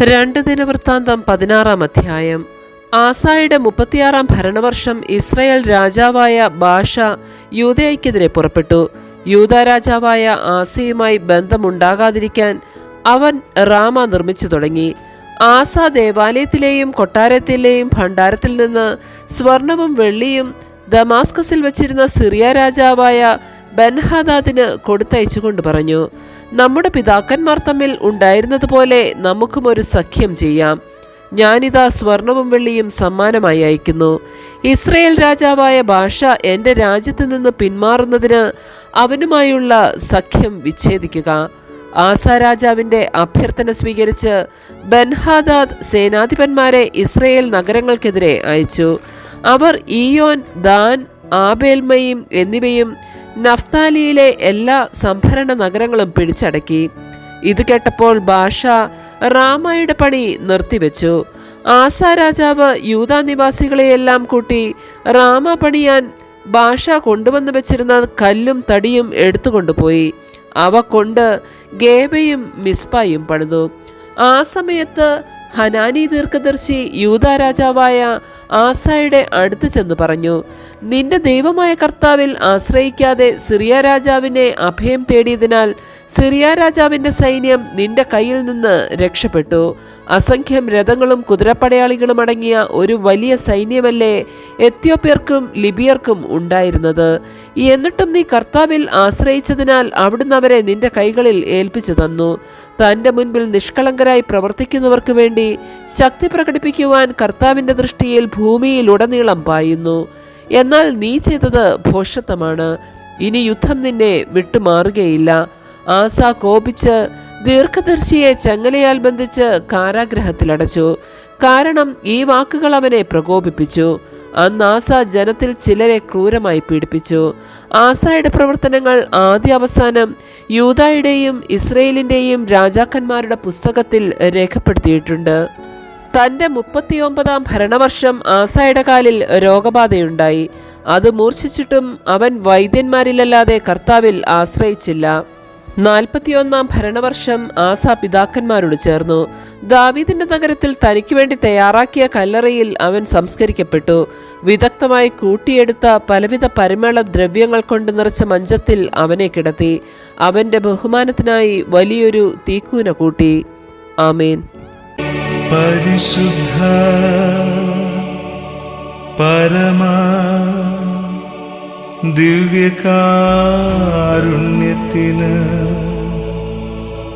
രണ്ട് ദിനവൃത്താന്തം പതിനാറാം അധ്യായം. ആസായുടെ മുപ്പത്തിയാറാം ഭരണവർഷം ഇസ്രയേൽ രാജാവായ ബാഷ യൂതയ്ക്കെതിരെ പുറപ്പെട്ടു. യൂത രാജാവായ ആസയുമായി ബന്ധമുണ്ടാകാതിരിക്കാൻ അവൻ റാമ നിർമ്മിച്ചു തുടങ്ങി. ആസ ദേവാലയത്തിലെയും കൊട്ടാരത്തിലെയും ഭണ്ഡാരത്തിൽ നിന്ന് സ്വർണവും വെള്ളിയും ദമാസ്കസിൽ വച്ചിരുന്ന സിറിയ രാജാവായ ബൻഹാദാദിന് കൊടുത്തയച്ചുകൊണ്ട് പറഞ്ഞു. നമ്മുടെ പിതാക്കന്മാർ തമ്മിൽ ഉണ്ടായിരുന്നതുപോലെ നമുക്കും ഒരു സഖ്യം ചെയ്യാം. ഞാനിതാ സ്വർണവും വെള്ളിയും സമ്മാനമായി അയക്കുന്നു ഇസ്രയേൽ രാജാവായ ഭാഷ എന്റെ രാജ്യത്ത് നിന്ന് പിന്മാറുന്നതിന് അവനുമായുള്ള സഖ്യം വിച്ഛേദിക്കുക. ആസ രാജാവിന്റെ അഭ്യർത്ഥന സ്വീകരിച്ച് ബൻഹാദാദ് സേനാധിപന്മാരെ ഇസ്രയേൽ നഗരങ്ങൾക്കെതിരെ അയച്ചു. അവർ ഈയോൻ ദാൻ ആബേൽമയും എന്നിവയും നഫ്താലിയിലെ എല്ലാ സംഭരണ നഗരങ്ങളും പിടിച്ചടക്കി. ഇത് കേട്ടപ്പോൾ ഭാഷ റാമയുടെ പണി നിർത്തിവെച്ചു. ആസ രാജാവ് യൂതാ നിവാസികളെയെല്ലാം കൂട്ടി റാമ പണിയാൻ ഭാഷ കൊണ്ടുവന്നു വെച്ചിരുന്ന കല്ലും തടിയും എടുത്തുകൊണ്ടുപോയി. അവ കൊണ്ട് ഗേബയും മിസ്പായും പണിതു. ആ സമയത്ത് ഹനാനി ദീർഘദർശി യൂത രാജാവായ ആസായുടെ അടുത്ത് ചെന്ന് പറഞ്ഞു നിന്റെ ദൈവമായ കർത്താവിൽ ആശ്രയിക്കാതെ സിറിയ രാജാവിനെ അഭയം തേടിയതിനാൽ സിറിയ രാജാവിന്റെ സൈന്യം നിന്റെ കയ്യിൽ നിന്ന് രക്ഷപ്പെട്ടു. അസംഖ്യം രഥങ്ങളും കുതിരപ്പടയാളികളും അടങ്ങിയ ഒരു വലിയ സൈന്യമല്ലേ എത്യോപ്യർക്കും ലിബിയർക്കും ഉണ്ടായിരുന്നത്? എന്നിട്ടും നീ കർത്താവിൽ ആശ്രയിച്ചതിനാൽ അവിടുന്ന് അവരെ നിന്റെ കൈകളിൽ ഏൽപ്പിച്ചു തന്നു. തന്റെ മുൻപിൽ നിഷ്കളങ്കരായി പ്രവർത്തിക്കുന്നവർക്ക് വേണ്ടി ശക്തി പ്രകടിപ്പിക്കുവാൻ കർത്താവിന്റെ ദൃഷ്ടിയിൽ ഭൂമിയിലുടനീളം പായുന്നു. എന്നാൽ നീ ചെയ്തത് ഭോഷത്വമാണ് ഇനി യുദ്ധം നിന്നെ വിട്ടുമാറുകയില്ല. ആസ കോപിച്ച് ദീർഘദർശിയെ ചങ്ങലയാൽ ബന്ധിച്ച് കാരാഗ്രഹത്തിലടച്ചു കാരണം ഈ വാക്കുകൾ അവനെ പ്രകോപിപ്പിച്ചു. അന്ന് ആസ ജനത്തിൽ ചിലരെ ക്രൂരമായി പീഡിപ്പിച്ചു. ആസയുടെ പ്രവർത്തനങ്ങൾ ആദ്യ അവസാനം യൂതായുടെയും ഇസ്രയേലിന്റെയും രാജാക്കന്മാരുടെ പുസ്തകത്തിൽ രേഖപ്പെടുത്തിയിട്ടുണ്ട്. തന്റെ മുപ്പത്തിയൊമ്പതാം ഭരണവർഷം ആസായുടെ കാലിൽ രോഗബാധയുണ്ടായി. അത് മൂർച്ഛിച്ചിട്ടും അവൻ വൈദ്യന്മാരിലല്ലാതെ കർത്താവിൽ ആശ്രയിച്ചില്ല. നാൽപ്പത്തിയൊന്നാം ഭരണവർഷം ആസ പിതാക്കന്മാരോട് ചേർന്നു. ദാവീദിന്റെ നഗരത്തിൽ തനിക്ക് വേണ്ടി തയ്യാറാക്കിയ കല്ലറയിൽ അവൻ സംസ്കരിക്കപ്പെട്ടു. വിദഗ്ധമായി കൂട്ടിയെടുത്ത പലവിധ പരിമള ദ്രവ്യങ്ങൾ കൊണ്ട് നിറച്ച മഞ്ചത്തിൽ അവനെ കിടത്തി. അവന്റെ ബഹുമാനത്തിനായി വലിയൊരു തീക്കൂന കൂട്ടി. ആമേൻ. പരിശുദ്ധ പരമാ ദിവ്യകാരുണ്യത്തിന്